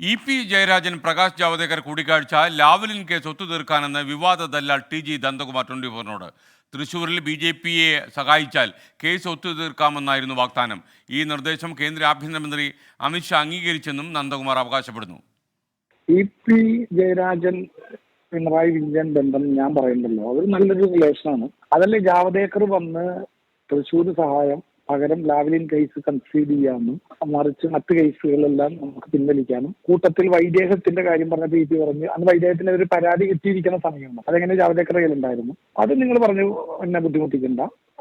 E P Jayarajan Prakash Javadekar കൂടിക്കാഴ്ച Lavalin case ഒത്തുതീർക്കാനെന്ന് വിവാദ ദല്ലാൽ ടി ജി നന്ദകുമാർ ട്വന്റി ഫോറിനോട് തൃശൂരിൽ ബി ജെ പിയെ സഹായിച്ചാൽ കേസ് ഒത്തുതീർക്കാമെന്നായിരുന്നു വാഗ്ദാനം. ഈ നിർദ്ദേശം കേന്ദ്ര ആഭ്യന്തരമന്ത്രി അമിത്ഷാ അംഗീകരിച്ചെന്നും നന്ദകുമാർ അവകാശപ്പെടുന്നു. ഇ പി ജയരാജൻ പിണറായി വിജയൻ ബന്ധം ഞാൻ പറയുന്നല്ലോ. അതൊരു നല്ലൊരു റിലേഷനാണ് അതല്ലേ ജാവദേക്കർ വന്ന് തൃശ്ശൂർ സഹായം പകരം ലാവലിൻ കേസ് കൺസീഡ് ചെയ്യാമെന്നും മറിച്ച് മറ്റു കേസുകളെല്ലാം നമുക്ക് പിൻവലിക്കാനും. കൂട്ടത്തിൽ വൈദേഹത്തിന്റെ കാര്യം പറഞ്ഞപ്പോൾ ഇ പി പറഞ്ഞു അന്ന് വൈദേഹത്തിന് ഒരു പരാതി കിട്ടിയിരിക്കുന്ന സമയമാണ്. അതെങ്ങനെ ജാവദേക്കർ കയ്യിലുണ്ടായിരുന്നു? അത് നിങ്ങൾ പറഞ്ഞു എന്നെ ബുദ്ധിമുട്ടിക്കണ്ട.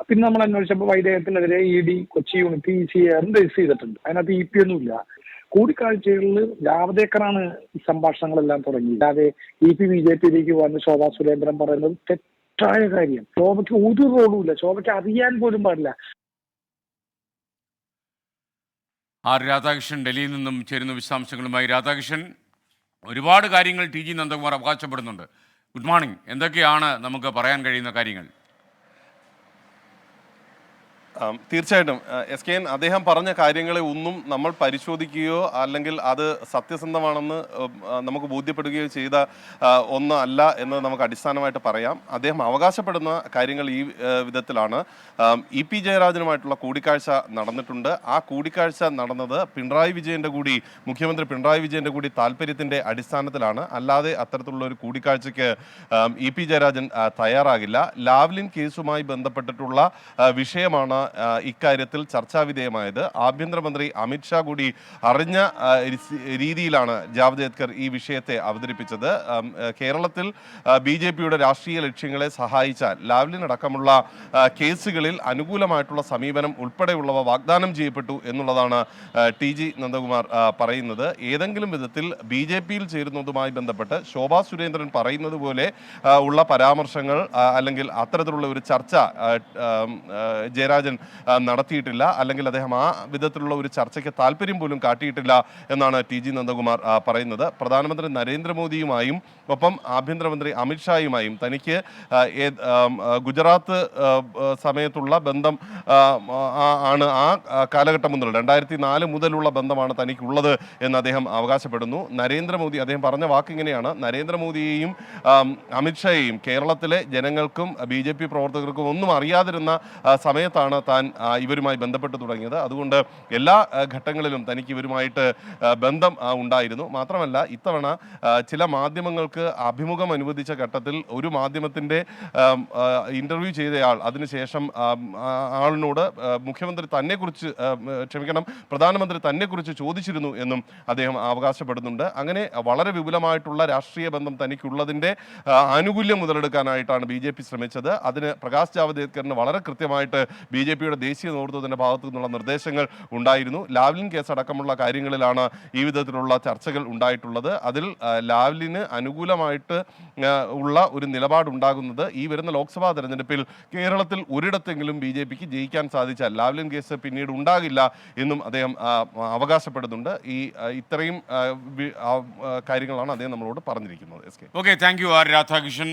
പിന്നെ നമ്മൾ അന്വേഷിച്ചപ്പോൾ വൈദേഹത്തിനെതിരെ E D Kochi unit E C ആറും രജിസ്റ്റർ ചെയ്തിട്ടുണ്ട്. അതിനകത്ത് ഇ പി ഒന്നുമില്ല. കൂടിക്കാഴ്ചകളിൽ ജാവദേക്കറാണ് ഈ സംഭാഷണങ്ങളെല്ലാം തുടങ്ങി അല്ലാതെ ഇ പി ബി ജെ പിയിലേക്ക് വന്ന് ശോഭാ സുരേന്ദ്രൻ പറയുന്നത് തെറ്റായ കാര്യം. ശോഭയ്ക്ക് ഒരു റോളും ഇല്ല. ശോഭയ്ക്ക് അറിയാൻ പോലും പാടില്ല. ആർ രാധാകൃഷ്ണൻ ഡൽഹിയിൽ നിന്നും ചേരുന്ന വിശദാംശങ്ങളുമായി രാധാകൃഷ്ണൻ. ഒരുപാട് കാര്യങ്ങൾ T G Nandakumar അവകാശപ്പെടുന്നുണ്ട്. Good morning. എന്തൊക്കെയാണ് നമുക്ക് പറയാൻ കഴിയുന്ന കാര്യങ്ങൾ? തീർച്ചയായിട്ടും. എസ് കെ എൻ അദ്ദേഹം പറഞ്ഞ കാര്യങ്ങളെ ഒന്നും നമ്മൾ പരിശോധിക്കുകയോ അല്ലെങ്കിൽ അത് സത്യസന്ധമാണെന്ന് നമുക്ക് ബോധ്യപ്പെടുകയോ ചെയ്ത ഒന്നല്ല എന്ന് നമുക്ക് അടിസ്ഥാനമായിട്ട് പറയാം. അദ്ദേഹം അവകാശപ്പെടുന്ന കാര്യങ്ങൾ ഈ വിധത്തിലാണ്. ഇ പി ജയരാജനുമായിട്ടുള്ള കൂടിക്കാഴ്ച നടന്നിട്ടുണ്ട്. ആ കൂടിക്കാഴ്ച നടന്നത് പിണറായി വിജയന്റെ കൂടി മുഖ്യമന്ത്രി പിണറായി വിജയന്റെ കൂടി താല്പര്യത്തിന്റെ അടിസ്ഥാനത്തിലാണ്. അല്ലാതെ അത്തരത്തിലുള്ള ഒരു കൂടിക്കാഴ്ചയ്ക്ക് ഇ പി ജയരാജൻ തയ്യാറാകില്ല. ലാവ്ലിൻ കേസുമായി ബന്ധപ്പെട്ടിട്ടുള്ള വിഷയമാണ് ഇക്കാര്യത്തിൽ ചർച്ചാവിധേയമായത് ആഭ്യന്തരമന്ത്രി അമിത്ഷാ കൂടി അറിഞ്ഞ രീതിയിലാണ് ജാവ്ദേക്കർ ഈ വിഷയത്തെ അവതരിപ്പിച്ചത്. കേരളത്തിൽ ബി ജെ പിയുടെ രാഷ്ട്രീയ ലക്ഷ്യങ്ങളെ സഹായിച്ചാൽ ലാവ്ലിൻ അടക്കമുള്ള കേസുകളിൽ അനുകൂലമായിട്ടുള്ള സമീപനം ഉൾപ്പെടെയുള്ളവ വാഗ്ദാനം ചെയ്യപ്പെട്ടു എന്നുള്ളതാണ് ടി ജി നന്ദകുമാർ പറയുന്നത്. ഏതെങ്കിലും വിധത്തിൽ ബി ജെ പിയിൽ ചേരുന്നതുമായി ബന്ധപ്പെട്ട് ശോഭാ സുരേന്ദ്രൻ പറയുന്നത് പോലെ ഉള്ള പരാമർശങ്ങൾ അല്ലെങ്കിൽ അത്തരത്തിലുള്ള ഒരു ചർച്ച ജയരാജൻ നടത്തിയിട്ടില്ല. അല്ലെങ്കിൽ അദ്ദേഹം ആ വിധത്തിലുള്ള ഒരു ചർച്ചയ്ക്ക് താല്പര്യം പോലും കാട്ടിയിട്ടില്ല എന്നാണ് ടി ജി നന്ദകുമാർ പറയുന്നത്. പ്രധാനമന്ത്രി നരേന്ദ്രമോദിയുമായും ഒപ്പം ആഭ്യന്തരമന്ത്രി അമിത്ഷായുമായും തനിക്ക് ഗുജറാത്ത് സമയത്തുള്ള ബന്ധം ആണ് ആ കാലഘട്ടം മുതൽ രണ്ടായിരത്തി നാല് മുതലുള്ള ബന്ധമാണ് തനിക്കുള്ളത് എന്ന് അദ്ദേഹം അവകാശപ്പെടുന്നു. നരേന്ദ്രമോദി അദ്ദേഹം പറഞ്ഞ വാക്ക് ഇങ്ങനെയാണ്. നരേന്ദ്രമോദിയെയും അമിത്ഷായെയും കേരളത്തിലെ ജനങ്ങൾക്കും ബി ജെ പി പ്രവർത്തകർക്കും ഒന്നും അറിയാതിരുന്ന സമയത്താണ് താൻ ഇവരുമായി ബന്ധപ്പെട്ട് തുടങ്ങിയത്. അതുകൊണ്ട് എല്ലാ ഘട്ടങ്ങളിലും തനിക്ക് ഇവരുമായിട്ട് ബന്ധം ഉണ്ടായിരുന്നു. മാത്രമല്ല ഇത്തവണ ചില മാധ്യമങ്ങൾക്ക് അഭിമുഖം അനുവദിച്ച ഘട്ടത്തിൽ ഒരു മാധ്യമത്തിന്റെ ഇന്റർവ്യൂ ചെയ്തയാൾ അതിനുശേഷം ആളിനോട് മുഖ്യമന്ത്രി തന്നെക്കുറിച്ച് കുറിച്ച് ക്ഷമിക്കണം പ്രധാനമന്ത്രി തന്നെക്കുറിച്ച് ചോദിച്ചിരുന്നു എന്നും അദ്ദേഹം അവകാശപ്പെടുന്നുണ്ട്. അങ്ങനെ വളരെ വിപുലമായിട്ടുള്ള രാഷ്ട്രീയ ബന്ധം തനിക്കുള്ളതിന്റെ ആനുകൂല്യം മുതലെടുക്കാനായിട്ടാണ് ബി ജെ പി ശ്രമിച്ചത്. അതിന് പ്രകാശ് ജാവദേക്കറിന് വളരെ കൃത്യമായിട്ട് ബി ജെ പിയുടെ ദേശീയ നേതൃത്വത്തിന്റെ ഭാഗത്തു നിന്നുള്ള നിർദ്ദേശങ്ങൾ ഉണ്ടായിരുന്നു. ലാവ്ലിൻ കേസ് അടക്കമുള്ള കാര്യങ്ങളിലാണ് ഈ വിധത്തിലുള്ള ചർച്ചകൾ ഉണ്ടായിട്ടുള്ളത്. അതിൽ ലാവ്ലിന് അനുകൂലമായിട്ട് ഉള്ള ഒരു നിലപാടുണ്ടാകുന്നത് ഈ വരുന്ന ലോക്സഭാ തെരഞ്ഞെടുപ്പിൽ കേരളത്തിൽ ഒരിടത്തെങ്കിലും ബി ജെ പിക്ക് ജയിക്കാൻ സാധിച്ചാൽ ലാവ്ലിൻ കേസ് പിന്നീട് ഉണ്ടാകില്ല എന്നും അദ്ദേഹം അവകാശപ്പെടുന്നുണ്ട്. ഈ ഇത്രയും കാര്യങ്ങളാണ് അദ്ദേഹം നമ്മളോട് പറഞ്ഞിരിക്കുന്നത്. S K. Okay thank you R Radhakrishnan.